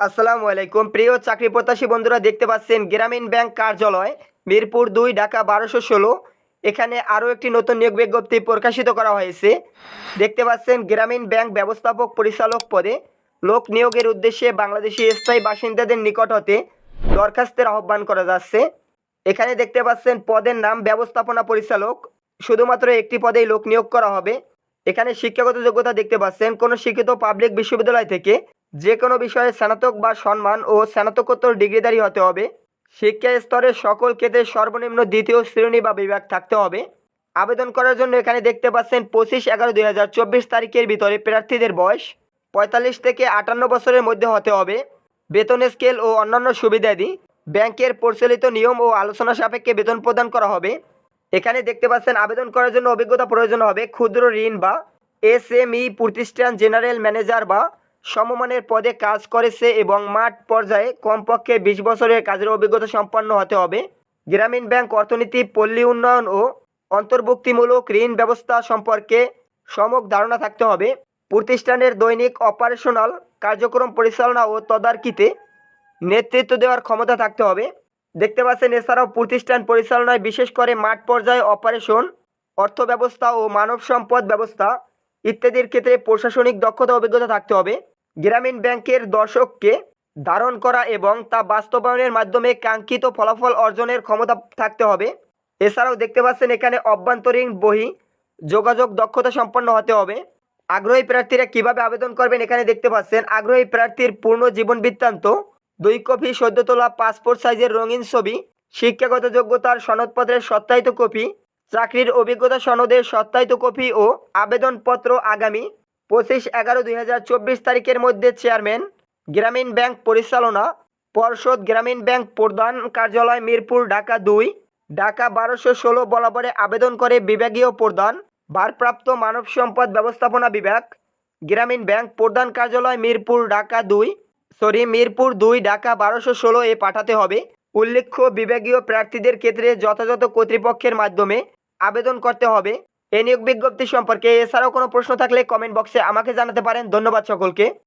আসসালামু আলাইকুম। প্রিয় চাকরি প্রত্যাশী বন্ধুরা, দেখতে পাচ্ছেন গ্রামীণ ব্যাংক কার্যালয়, মিরপুর দুই, ঢাকা বারোশো ষোলো। এখানে আরও একটি নতুন নিয়োগ বিজ্ঞপ্তি প্রকাশিত করা হয়েছে। দেখতে পাচ্ছেন গ্রামীণ ব্যাংক ব্যবস্থাপক পরিচালক পদে লোক নিয়োগের উদ্দেশ্যে বাংলাদেশি স্থায়ী বাসিন্দাদের নিকট হতে দরখাস্তের আহ্বান করা যাচ্ছে। এখানে দেখতে পাচ্ছেন পদের নাম ব্যবস্থাপনা পরিচালক। শুধুমাত্র একটি পদেই লোক নিয়োগ করা হবে। এখানে শিক্ষাগত যোগ্যতা দেখতে পাচ্ছেন। কোনো শিক্ষিত পাবলিক বিশ্ববিদ্যালয় থেকে যে কোনো বিষয়ে স্নাতক বা সম্মান ও স্নাতকোত্তর ডিগ্রিধারী হতে হবে। শিক্ষা স্তরের সকল ক্ষেত্রে সর্বনিম্ন দ্বিতীয় শ্রেণি বা বিভাগ থাকতে হবে। আবেদন করার জন্য এখানে দেখতে পাচ্ছেন পঁচিশ এগারো দুই হাজার চব্বিশ তারিখের ভিতরে প্রার্থীদের বয়স পঁয়তাল্লিশ থেকে আটান্ন বছরের মধ্যে হতে হবে। বেতন স্কেল ও অন্যান্য সুবিধাদি ব্যাংকের প্রচলিত নিয়ম ও আলোচনা সাপেক্ষে বেতন প্রদান করা হবে। এখানে দেখতে পাচ্ছেন আবেদন করার জন্য অভিজ্ঞতা প্রয়োজন হবে ক্ষুদ্র ঋণ বা এস এম ই প্রতিষ্ঠান জেনারেল ম্যানেজার বা সমমানের পদে কাজ করেছে এবং মাঠ পর্যায়ে কমপক্ষে বিশ বছরের কাজের অভিজ্ঞতা সম্পন্ন হতে হবে। গ্রামীণ ব্যাংক অর্থনীতি, পল্লী উন্নয়ন ও অন্তর্ভুক্তিমূলক ঋণ ব্যবস্থা সম্পর্কে সম্যক ধারণা থাকতে হবে। প্রতিষ্ঠানের দৈনিক অপারেশনাল কার্যক্রম পরিচালনা ও তদারকিতে নেতৃত্ব দেওয়ার ক্ষমতা থাকতে হবে। দেখতে পাচ্ছেন, এছাড়াও প্রতিষ্ঠান পরিচালনায় বিশেষ করে মাঠ পর্যায়ে অপারেশন, অর্থ ব্যবস্থা ও মানব সম্পদ ব্যবস্থা ইত্যাদির ক্ষেত্রে প্রশাসনিক দক্ষতা অভিজ্ঞতা থাকতে হবে। গ্রামীণ ব্যাংকের দর্শককে ধারণ করা এবং তা বাস্তবায়নের মাধ্যমে কাঙ্ক্ষিত ফলাফল অর্জনের ক্ষমতা থাকতে হবে। এছাড়াও দেখতে পাচ্ছেন, এখানে অভ্যন্তরীণ বহি যোগাযোগ দক্ষতা সম্পন্ন হতে হবে। আগ্রহী প্রার্থীরা কীভাবে আবেদন করবেন এখানে দেখতে পাচ্ছেন, আগ্রহী প্রার্থীর পূর্ণ জীবন বৃত্তান্ত, দুই কপি সদ্য তোলা পাসপোর্ট সাইজের রঙিন ছবি, শিক্ষাগত যোগ্যতার সনদপত্রের সত্যায়িত কপি, চাকরির অভিজ্ঞতা সনদের সত্যায়িত কপি ও আবেদনপত্র আগামী পঁচিশ এগারো দুই তারিখের মধ্যে চেয়ারম্যান, গ্রামীণ ব্যাংক পরিচালনা পর্ষদ গ্রামীণ ব্যাংক প্রধান কার্যালয় মিরপুর, ঢাকা দুই, ঢাকা বারোশো ষোলো বরাবরে আবেদন করে বিভাগীয় প্রধান, ভারপ্রাপ্ত মানব সম্পদ ব্যবস্থাপনা বিভাগ, গ্রামীণ ব্যাংক প্রধান কার্যালয় মিরপুর, ঢাকা দুই, সরি, মিরপুর দুই, ঢাকা বারোশো ষোলো এ পাঠাতে হবে। উল্লেখ্য, বিভাগীয় প্রার্থীদের ক্ষেত্রে যথাযথ কর্তৃপক্ষের মাধ্যমে আবেদন করতে হবে। এই নিয়োগ বিজ্ঞপ্তি সম্পর্কে এছাড়াও কোনো প্রশ্ন থাকলে কমেন্ট বক্সে আমাকে জানাতে পারেন। ধন্যবাদ সকলকে।